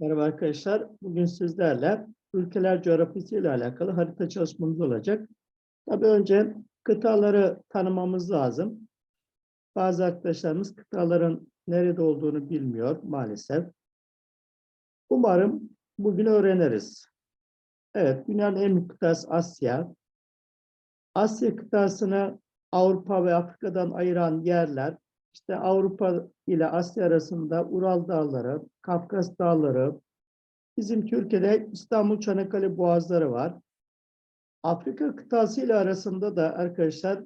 Merhaba arkadaşlar. Bugün sizlerle ülkeler coğrafyası ile alakalı harita çalışmamız olacak. Tabii önce kıtaları tanımamız lazım. Bazı arkadaşlarımız kıtaların nerede olduğunu bilmiyor maalesef. Umarım bugün öğreniriz. Evet, dünyanın en büyük kıtası Asya. Asya kıtasını Avrupa ve Afrika'dan ayıran yerler, işte Avrupa ile Asya arasında Ural Dağları, Kafkas Dağları, bizim Türkiye'de İstanbul Çanakkale Boğazları var. Afrika kıtası ile arasında da arkadaşlar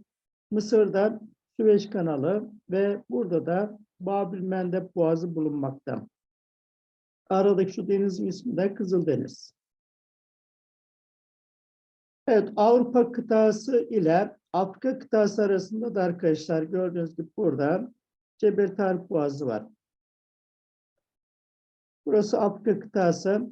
Mısır'da Süveyş Kanalı ve burada da Babil Mendeb Boğazı bulunmakta. Aradaki şu denizin ismi de Kızıldeniz. Evet, Avrupa kıtası ile Afrika kıtası arasında da arkadaşlar gördüğünüz gibi burada Cebel Boğazı var. Burası Afrika kıtası.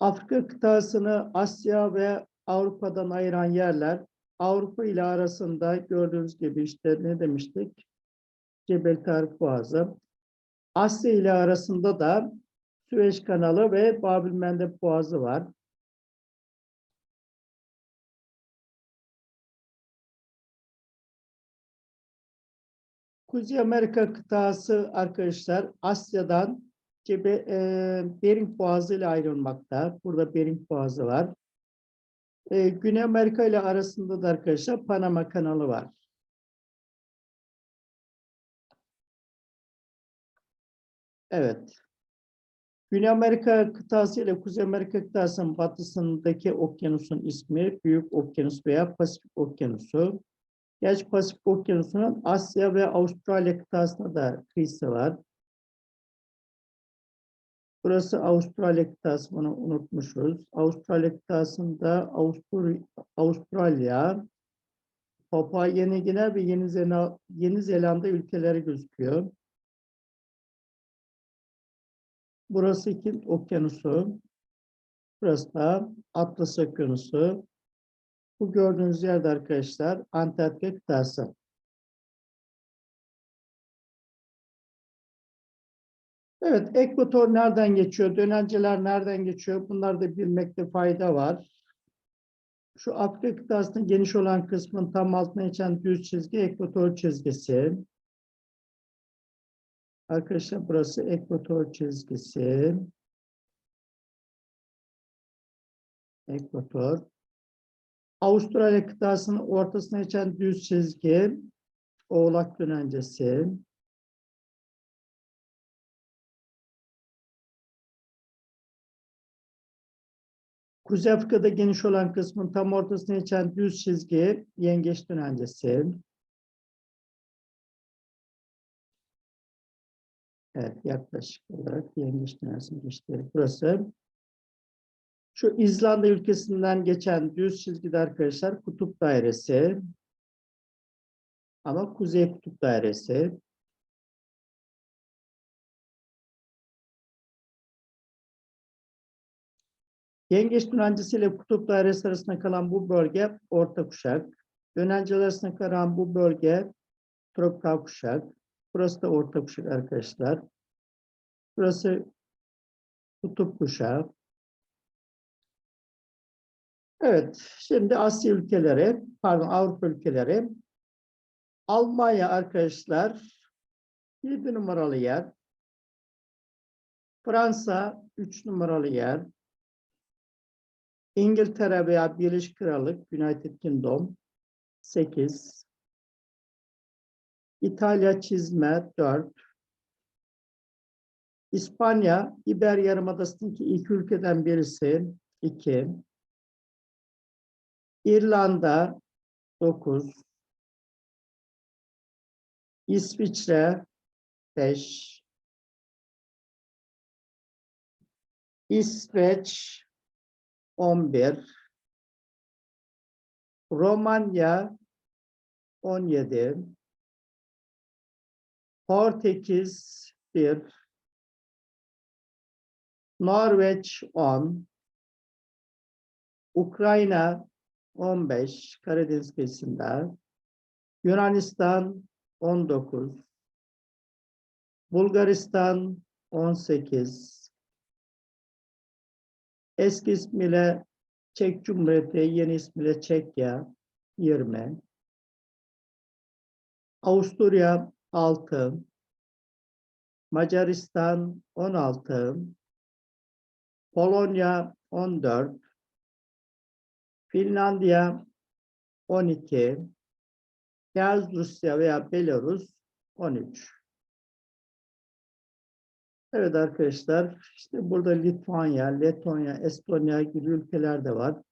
Afrika kıtasını Asya ve Avrupa'dan ayıran yerler. Avrupa ile arasında gördüğünüz gibi işte ne demiştik? Cebel Boğazı. Asya ile arasında da Süveyş Kanalı ve Babil Mendeb Boğazı var. Kuzey Amerika kıtası arkadaşlar Asya'dan Cebe, e, Bering Boğazı ile ayrılmakta. Burada Bering Boğazı var. E, Güney Amerika ile arasında da arkadaşlar Panama kanalı var. Evet. Güney Amerika kıtası ile Kuzey Amerika kıtasının batısındaki okyanusun ismi Büyük Okyanus veya Pasifik Okyanusu. Gerçi Pasifik Okyanusu'nun Asya ve Avustralya kıtasında da kıyısı var. Burası Avustralya kıtası, bunu unutmuşuz. Avustralya kıtasında Avustur Avustralya, Papua Yeni Gine ve Yeni, Zela Yeni Zelanda ülkeleri gözüküyor. Burası Hint Okyanusu. Burası da Atlas Okyanusu. Bu gördüğünüz yerde arkadaşlar Antarktika kıtası. Evet, ekvator nereden geçiyor? Dönenceler nereden geçiyor? Bunları da bilmekte fayda var. Şu Afrika kıtasının geniş olan kısmın tam altına geçen düz çizgi ekvator çizgisi. Arkadaşlar burası ekvator çizgisi. Ekvator. Avustralya kıtasının ortasına geçen düz çizgi oğlak dönencesi. Kuzey Afrika'da geniş olan kısmın tam ortasına geçen düz çizgi yengeç dönencesi. Evet, yaklaşık olarak yengeç dönencesi geçti. Burası. Şu İzlanda ülkesinden geçen düz çizgide arkadaşlar kutup dairesi. Ama kuzey kutup dairesi. Yengeç dönencesi ile kutup dairesi arasında kalan bu bölge orta kuşak. Dönenceler arasında kalan bu bölge tropikal kuşak. Burası da orta kuşak arkadaşlar. Burası kutup kuşağı. Evet, şimdi Asya ülkeleri, pardon Avrupa ülkeleri. Almanya arkadaşlar 7 numaralı yer. Fransa 3 numaralı yer. İngiltere veya Birleşik Krallık, United Kingdom 8. İtalya çizme 4. İspanya, İber Yarımadası'ndaki ilk ülkeden birisi 2. İrlanda 9. İsviçre 5. İsveç 11. Romanya 17. Portekiz 1. Norveç 10. Ukrayna 15 Karadeniz kıyısında. Yunanistan 19. Bulgaristan 18 Eski ismiyle Çek Cumhuriyeti, yeni ismiyle Çekya 20 Avusturya 6 Macaristan 16 Polonya 14 Finlandiya 12 Beyaz Rusya veya Belarus 13 Evet arkadaşlar, işte burada Litvanya, Letonya, Estonya gibi ülkeler de var.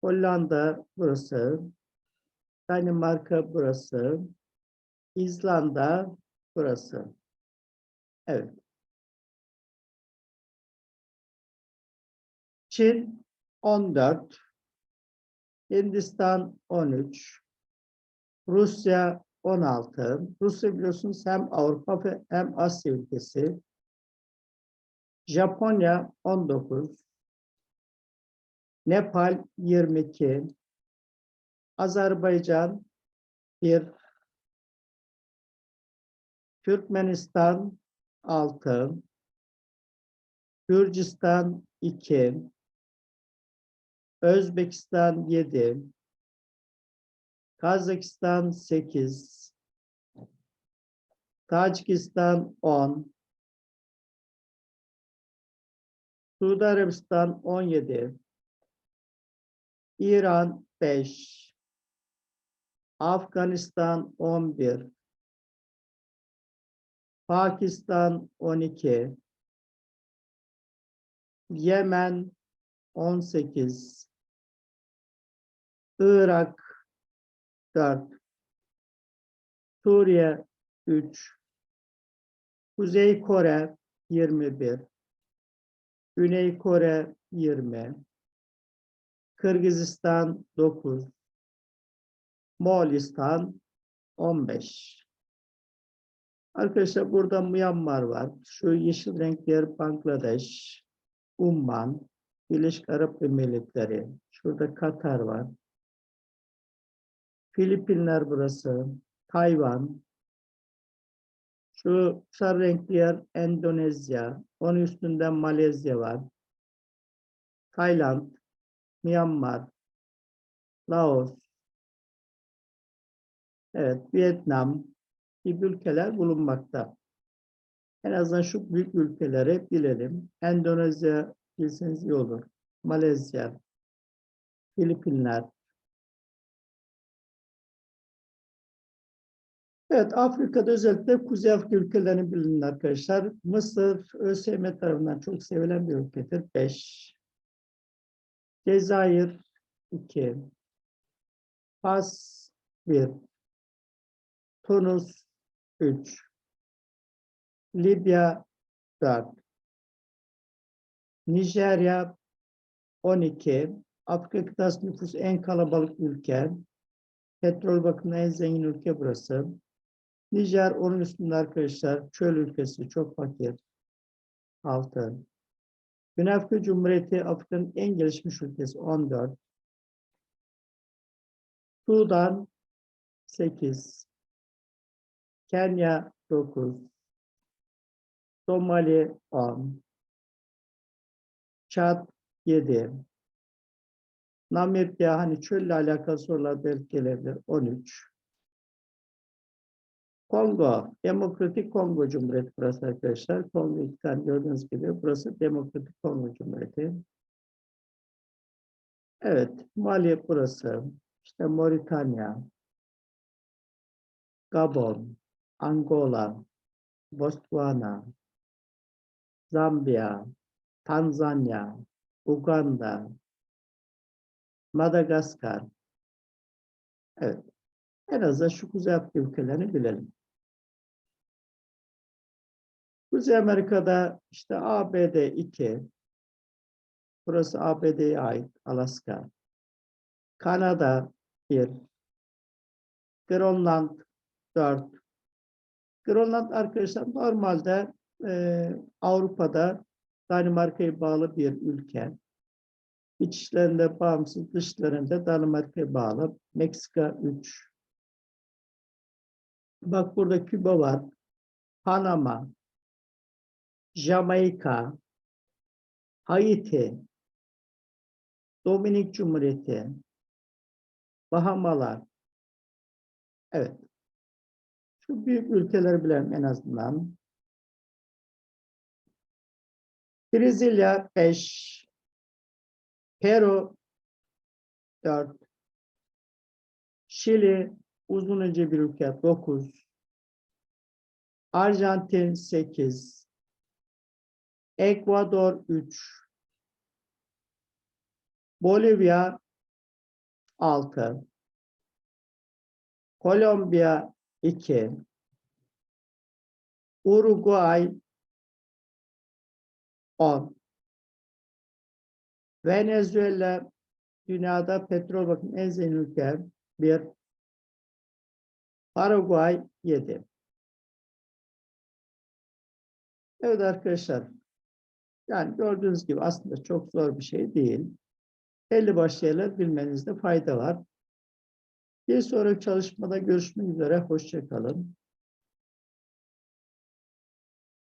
Hollanda burası, Danimarka burası, İzlanda burası. Evet. Çin 14, Hindistan 13, Rusya 16. Rusya biliyorsunuz hem Avrupa hem Asya ülkesi. Japonya 19, Nepal 22, Azerbaycan 1, Türkmenistan 6, Gürcistan 2, Özbekistan 7, Kazakistan 8, Tacikistan 10, Suudi Arabistan 17, İran 5, Afganistan 11, Pakistan 12, Yemen 18, Irak. 4, Suriye. 3, Kuzey Kore. 21, Güney Kore. 20, Kırgızistan. 9, Moğolistan. 15. Arkadaşlar burada Myanmar var. Şu yeşil renkler Bangladeş, Umman, Birleşik Arap Emirlikleri. Şurada Katar var. Filipinler burası. Tayvan. Şu sarı renkli yer Endonezya. Onun üstünden Malezya var. Tayland, Myanmar, Laos, evet Vietnam gibi ülkeler bulunmakta. En azından şu büyük ülkeleri bilelim. Endonezya bilseniz iyi olur. Malezya, Filipinler. Evet, Afrika'da özellikle Kuzey Afrika ülkelerini bilin arkadaşlar. Mısır, ÖSYM tarafından çok sevilen bir ülkedir. 5. Cezayir 2. Fas 1. Tunus 3. Libya 4. Nijerya 12. Afrika kıtası nüfusu en kalabalık ülke. Petrol bakımından en zengin ülke burası. Nijer onun üstünde arkadaşlar. Çöl ülkesi çok fakir. 6. Güney Afrika Cumhuriyeti Afrika'nın en gelişmiş ülkesi 14. Sudan 8. Kenya 9. Somali 10. Çad 7. Namibya hani çölle alakalı sorular belki gelebilir 13. Kongo, Demokratik Kongo Cumhuriyeti burası arkadaşlar. Kongo iki tane gördüğünüz gibi burası Demokratik Kongo Cumhuriyeti. Evet, Mali burası. İşte Moritanya, Gabon, Angola, Botswana, Zambiya, Tanzanya, Uganda, Madagaskar. Evet. En azından şu Kuzey ülkelerini bilelim. Kuzey Amerika'da işte ABD 2, burası ABD'ye ait Alaska, Kanada 1, Grönland 4. Grönland arkadaşlar normalde e, Avrupa'da Danimarka'ya bağlı bir ülke. İçlerinde bağımsız, dışlarında Danimarka'ya bağlı. Meksika 3. Bak burada Küba var. Panama, Jamaika, Haiti, Dominik Cumhuriyeti, Bahamalar. Evet. Şu büyük ülkeleri bilelim en azından. Brezilya 5, Peru 4, Şili uzun önce bir ülke 9, Arjantin 8, Ekvador 3, Bolivya 6, Kolombiya 2, Uruguay 10, Venezuela dünyada petrol bakın en zengin ülke 1, Paraguay 7. Evet arkadaşlar. Yani gördüğünüz gibi aslında çok zor bir şey değil. Belli başlı şeyler bilmenizde fayda var. Bir sonraki çalışmada görüşmek üzere. Hoşça kalın.